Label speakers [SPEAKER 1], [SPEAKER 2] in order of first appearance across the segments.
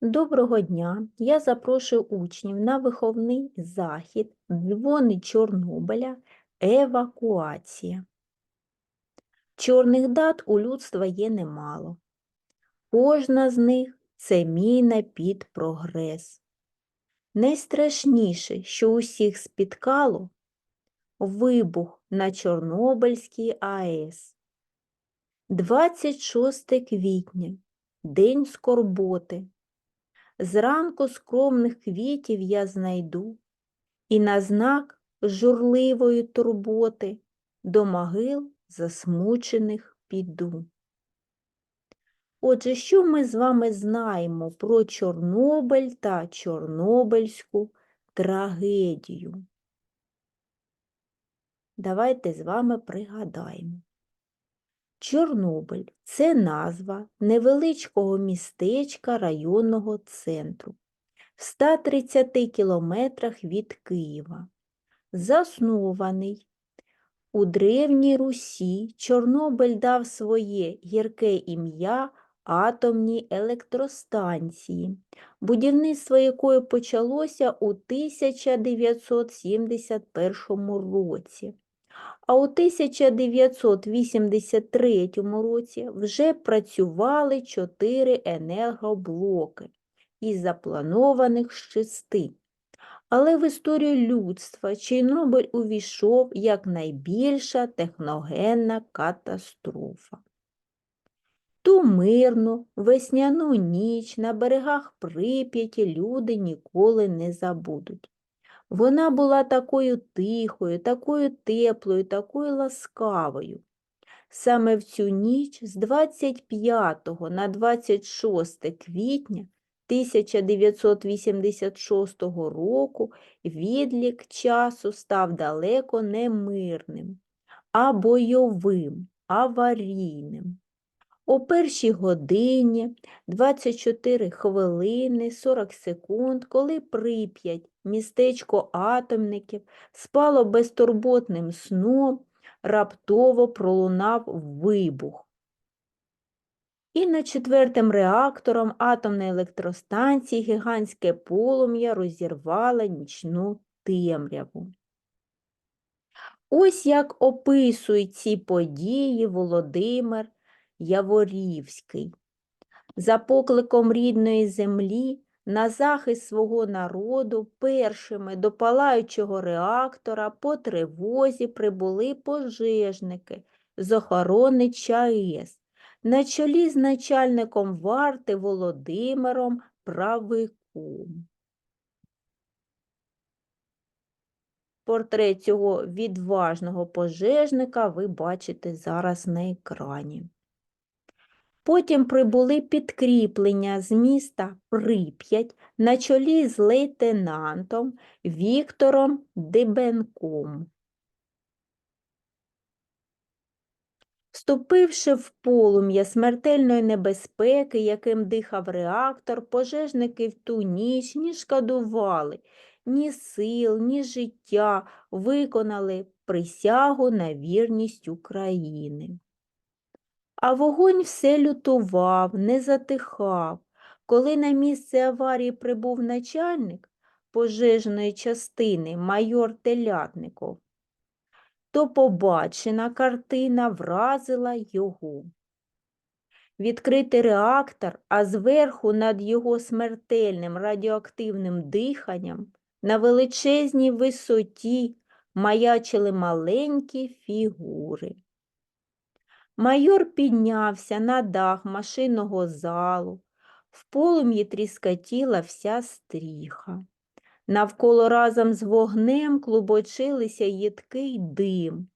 [SPEAKER 1] Доброго дня! Я запрошую учнів на виховний захід Дзвони Чорнобиля Евакуація. Чорних дат у людства є немало. Кожна з них це міна під прогрес. Найстрашніше, що усіх спіткало вибух на Чорнобильській АЕС. 26 квітня День скорботи. Зранку скромних квітів я знайду, і на знак журливої турботи до могил засмучених піду. Отже, що ми з вами знаємо про Чорнобиль та Чорнобильську трагедію? Давайте з вами пригадаємо. Чорнобиль це назва невеличкого містечка районного центру в 130 кілометрах від Києва. Заснований у Древній Русі Чорнобиль дав своє гірке ім'я атомній електростанції, будівництво якої почалося у 1971 році а у 1983 році вже працювали чотири енергоблоки із запланованих шести. Але в історію людства Чорнобиль увійшов як найбільша техногенна катастрофа. Ту мирну весняну ніч на берегах Прип'яті люди ніколи не забудуть. Вона була такою тихою, такою теплою, такою ласкавою. Саме в цю ніч з 25 на 26 квітня 1986 року відлік часу став далеко не мирним, а бойовим, аварійним. О першій годині 24 хвилини 40 секунд, коли Прип'ять, містечко атомників, спало безтурботним сном, раптово пролунав вибух. І над четвертим реактором атомної електростанції гігантське полум'я розірвало нічну темряву. Ось як описують ці події Володимир Яворівський. За покликом рідної землі на захист свого народу першими до палаючого реактора по тривозі прибули пожежники з охорони ЧАЕС на чолі з начальником варти Володимиром Правиком. Портрет цього відважного пожежника ви бачите зараз на екрані. Потім прибули підкріплення з міста Прип'ять на чолі з лейтенантом Віктором Дебенком. Вступивши в полум'я смертельної небезпеки, яким дихав реактор, пожежники в ту ніч ні шкодували ні сил, ні життя, виконали присягу на вірність України. А вогонь все лютував, не затихав. Коли на місце аварії прибув начальник пожежної частини майор Телятников, то побачена картина вразила його. Відкритий реактор, а зверху над його смертельним радіоактивним диханням на величезній висоті маячили маленькі фігури. Майор піднявся на дах машинного залу, в полум'ї тріскотіла вся стріха. Навколо разом з вогнем клубочилися їдкий дим,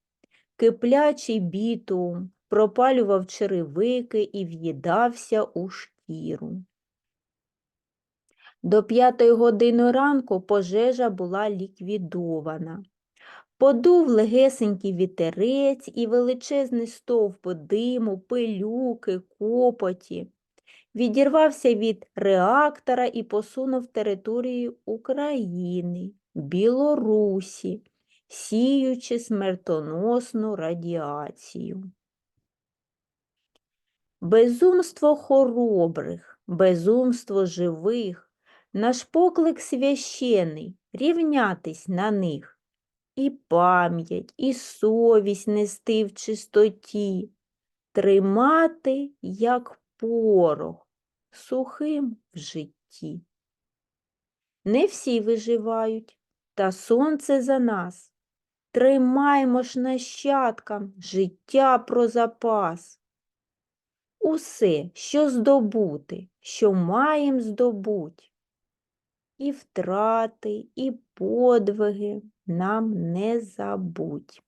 [SPEAKER 1] киплячий бітум пропалював черевики і в'їдався у шкіру. До п'ятої години ранку пожежа була ліквідована. Подув легесенький вітерець і величезний стовп диму, пилюки, копоті. Відірвався від реактора і посунув територію України, Білорусі, сіючи смертоносну радіацію. Безумство хоробрих, безумство живих, наш поклик священий рівнятись на них, і пам'ять, і совість нести в чистоті, тримати, як порох, сухим в житті. Не всі виживають, та сонце за нас. Тримаймо ж нащадкам життя про запас. Усе, що здобути, що маєм здобуть. І втрати, і подвиги нам не забудь.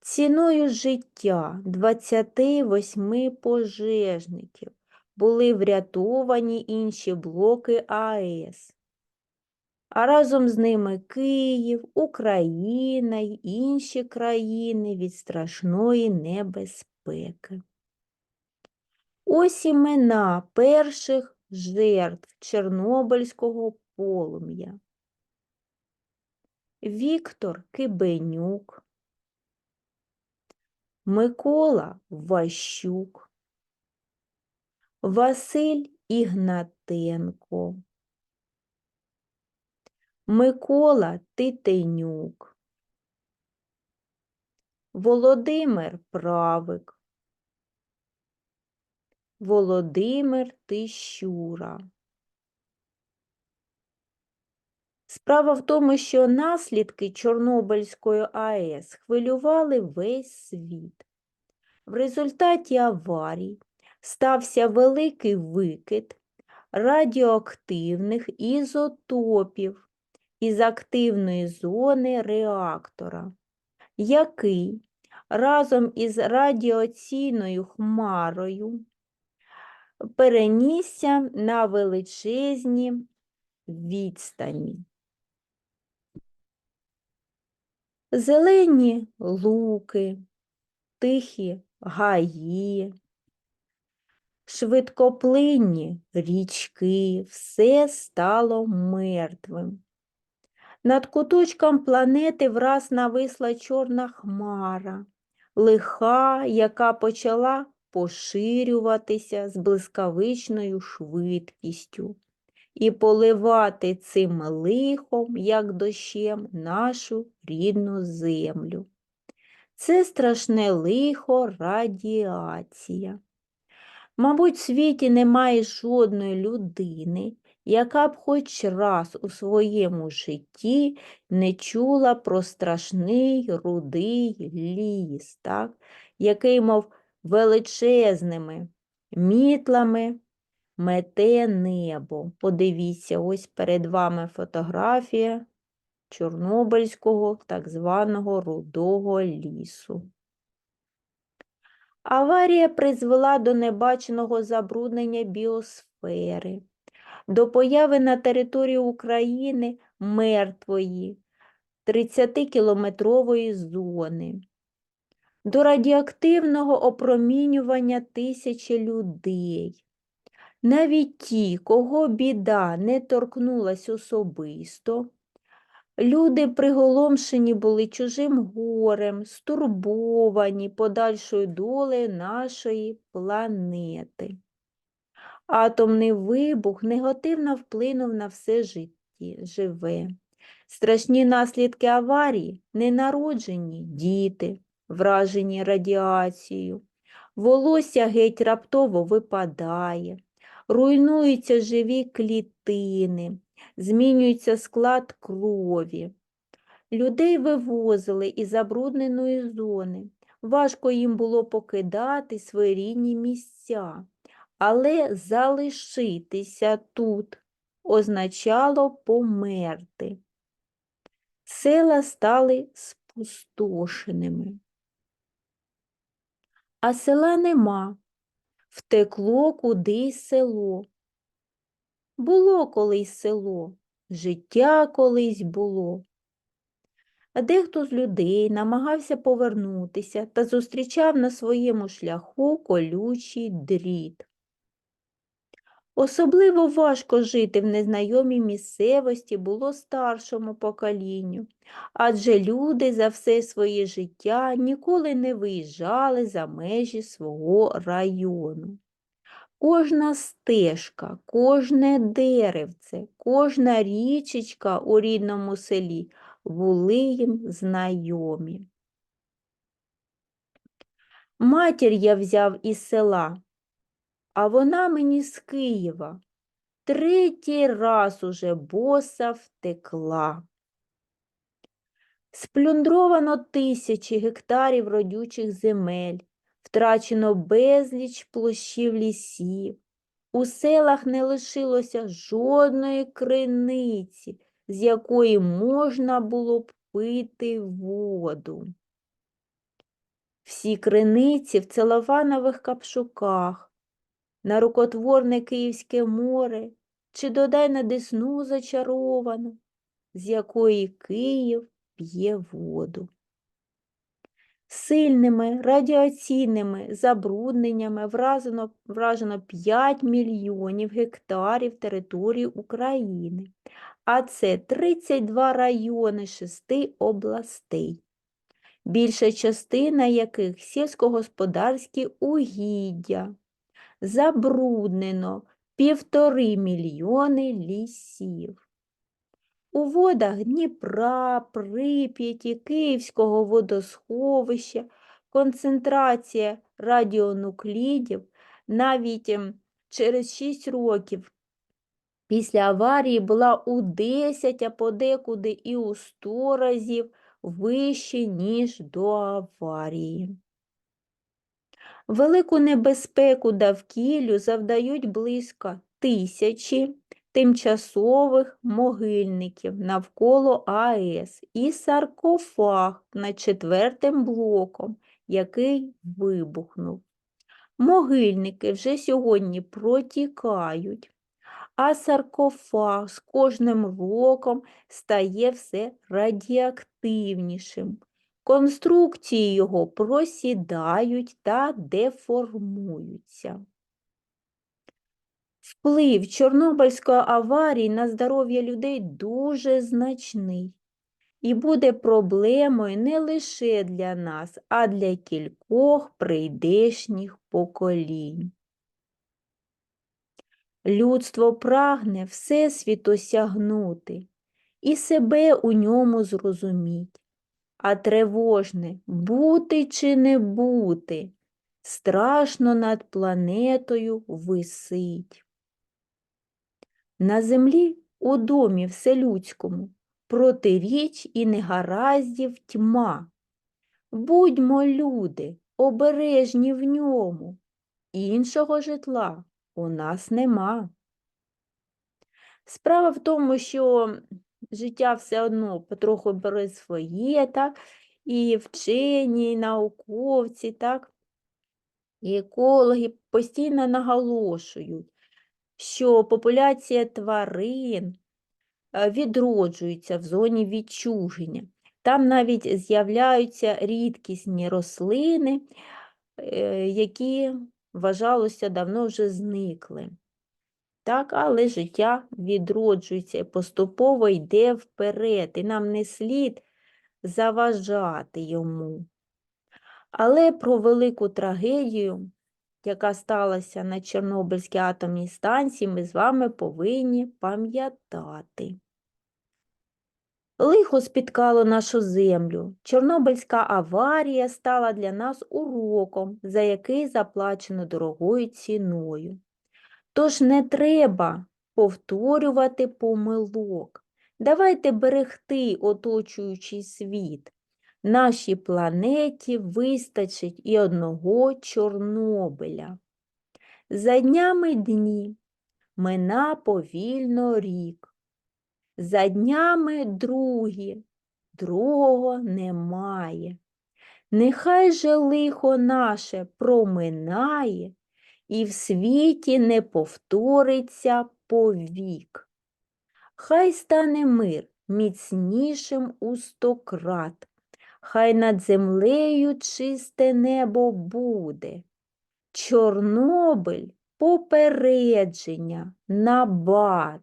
[SPEAKER 1] Ціною життя 28 пожежників були врятовані інші блоки АЕС. А разом з ними Київ, Україна й інші країни від страшної небезпеки. Ось імена перших жертв Чорнобильського полум'я. Віктор Кибенюк, Микола Ващук, Василь Ігнатенко, Микола Титенюк, Володимир Правик, Володимир Тищура. Справа в тому, що наслідки Чорнобильської АЕС хвилювали весь світ. В результаті аварій стався великий викид радіоактивних ізотопів із активної зони реактора, який разом із радіаційною хмарою перенісся на величезні відстані. Зелені луки, тихі гаї, швидкоплинні річки, все стало мертвим. Над куточком планети враз нависла чорна хмара, лиха, яка почала поширюватися з блискавичною швидкістю і поливати цим лихом, як дощем, нашу рідну землю. Це страшне лихо радіація. Мабуть, в світі немає жодної людини, яка б хоч раз у своєму житті не чула про страшний рудий ліс, так? який, мов величезними мітлами мете небо. Подивіться, ось перед вами фотографія Чорнобильського так званого рудого лісу. Аварія призвела до небаченого забруднення біосфери, до появи на території України мертвої 30-кілометрової зони, до радіоактивного опромінювання тисячі людей. Навіть ті, кого біда не торкнулась особисто, люди приголомшені були чужим горем, стурбовані подальшою долею нашої планети. Атомний вибух негативно вплинув на все життя живе. Страшні наслідки аварії ненароджені діти, вражені радіацією, волосся геть раптово випадає, руйнуються живі клітини, змінюється склад крові. Людей вивозили із забрудненої зони. Важко їм було покидати свої рідні місця, але залишитися тут означало померти. Села стали спустошеними. А села нема, втекло кудись село. Було колись село, життя колись було. А дехто з людей намагався повернутися та зустрічав на своєму шляху колючий дріт. Особливо важко жити в незнайомій місцевості було старшому поколінню, адже люди за все своє життя ніколи не виїжджали за межі свого району. Кожна стежка, кожне деревце, кожна річечка у рідному селі були їм знайомі. Матір я взяв із села, а вона мені з Києва. Третій раз уже боса втекла. Сплюндровано тисячі гектарів родючих земель, втрачено безліч площів лісів. У селах не лишилося жодної криниці, з якої можна було б пити воду. Всі криниці в целофанових капшуках, на рукотворне Київське море, чи додай на десну зачаровану, з якої Київ п'є воду. Сильними радіаційними забрудненнями вражено, вражено 5 мільйонів гектарів території України, а це 32 райони шести областей, більша частина яких сільськогосподарські угіддя. Забруднено півтори мільйони лісів. У водах Дніпра, Прип'яті, Київського водосховища концентрація радіонуклідів навіть ем, через 6 років після аварії була у 10, а подекуди і у 100 разів вище, ніж до аварії. Велику небезпеку довкіллю завдають близько тисячі тимчасових могильників навколо АЕС і саркофаг над четвертим блоком, який вибухнув. Могильники вже сьогодні протікають, а саркофаг з кожним роком стає все радіоактивнішим. Конструкції його просідають та деформуються. Вплив Чорнобильської аварії на здоров'я людей дуже значний і буде проблемою не лише для нас, а для кількох прийдешніх поколінь. Людство прагне Всесвіт осягнути і себе у ньому зрозуміть, а тривожне бути чи не бути страшно над планетою висить. На землі у домі вселюдському протиріч і негараздів тьма. Будьмо, люди, обережні в ньому, іншого житла у нас нема. Справа в тому, що життя все одно потроху бере своє, так, і вчені, і науковці, так, і екологи постійно наголошують, що популяція тварин е, відроджується в зоні відчуження. Там навіть з'являються рідкісні рослини, е, які вважалося давно вже зникли. Так, але життя відроджується і поступово йде вперед, і нам не слід заважати йому. Але про велику трагедію яка сталася на Чорнобильській атомній станції, ми з вами повинні пам'ятати. Лихо спіткало нашу землю. Чорнобильська аварія стала для нас уроком, за який заплачено дорогою ціною. Тож не треба повторювати помилок. Давайте берегти оточуючий світ. Нашій планеті вистачить і одного Чорнобиля. За днями дні мина повільно рік. За днями другі, другого немає. Нехай же лихо наше проминає і в світі не повториться повік. Хай стане мир міцнішим у сто крат хай над землею чисте небо буде. Чорнобиль попередження, набат,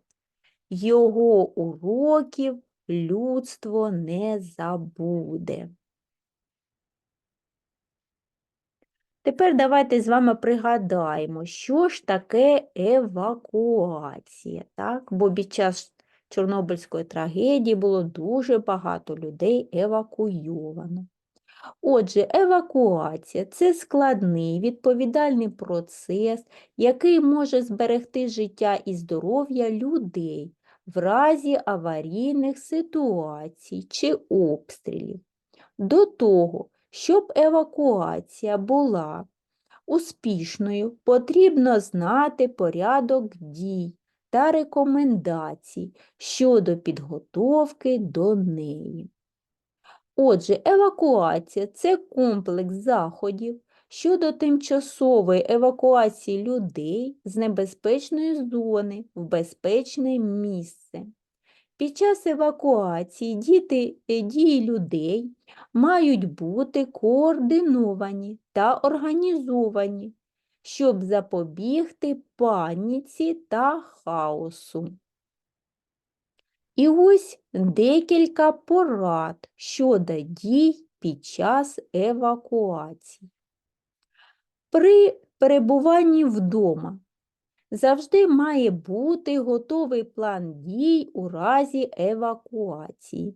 [SPEAKER 1] його уроків людство не забуде. Тепер давайте з вами пригадаємо, що ж таке евакуація, так? Бо під час Чорнобильської трагедії було дуже багато людей евакуйовано. Отже, евакуація це складний відповідальний процес, який може зберегти життя і здоров'я людей в разі аварійних ситуацій чи обстрілів. До того, щоб евакуація була успішною, потрібно знати порядок дій та рекомендацій щодо підготовки до неї. Отже, евакуація це комплекс заходів щодо тимчасової евакуації людей з небезпечної зони в безпечне місце. Під час евакуації діти, е, дії людей мають бути координовані та організовані, щоб запобігти паніці та хаосу. І ось декілька порад щодо дій під час евакуації. При перебуванні вдома завжди має бути готовий план дій у разі евакуації.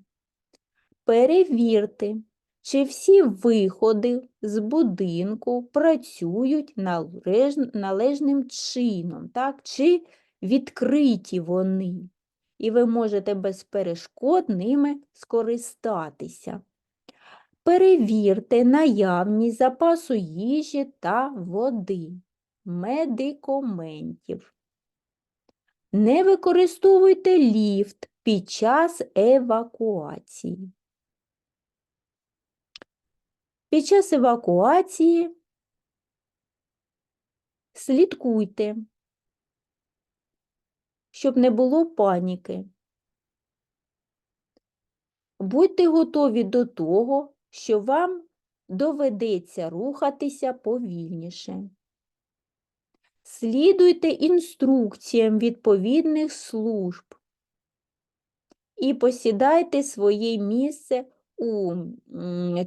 [SPEAKER 1] Перевірте, чи всі виходи з будинку працюють належним чином, так? чи відкриті вони, і ви можете без перешкод ними скористатися. Перевірте наявність запасу їжі та води, медикаментів. Не використовуйте ліфт під час евакуації. Під час евакуації слідкуйте, щоб не було паніки. Будьте готові до того, що вам доведеться рухатися повільніше. Слідуйте інструкціям відповідних служб і посідайте своє місце у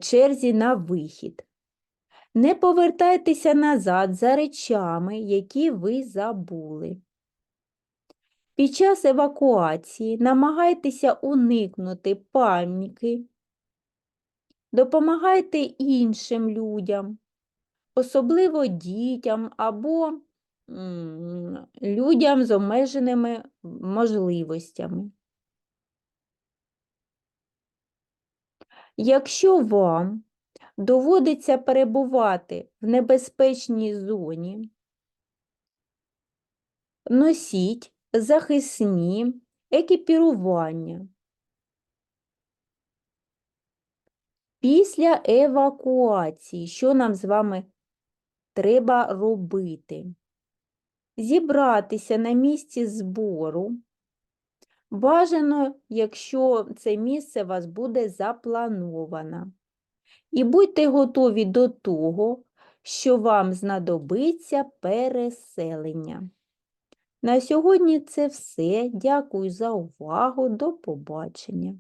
[SPEAKER 1] черзі на вихід. Не повертайтеся назад за речами, які ви забули. Під час евакуації намагайтеся уникнути паніки, допомагайте іншим людям, особливо дітям або людям з обмеженими можливостями. Якщо вам доводиться перебувати в небезпечній зоні, носіть захисні екіпірування. Після евакуації, що нам з вами треба робити? Зібратися на місці збору. Бажано, якщо це місце у вас буде заплановано. І будьте готові до того, що вам знадобиться переселення. На сьогодні це все. Дякую за увагу. До побачення.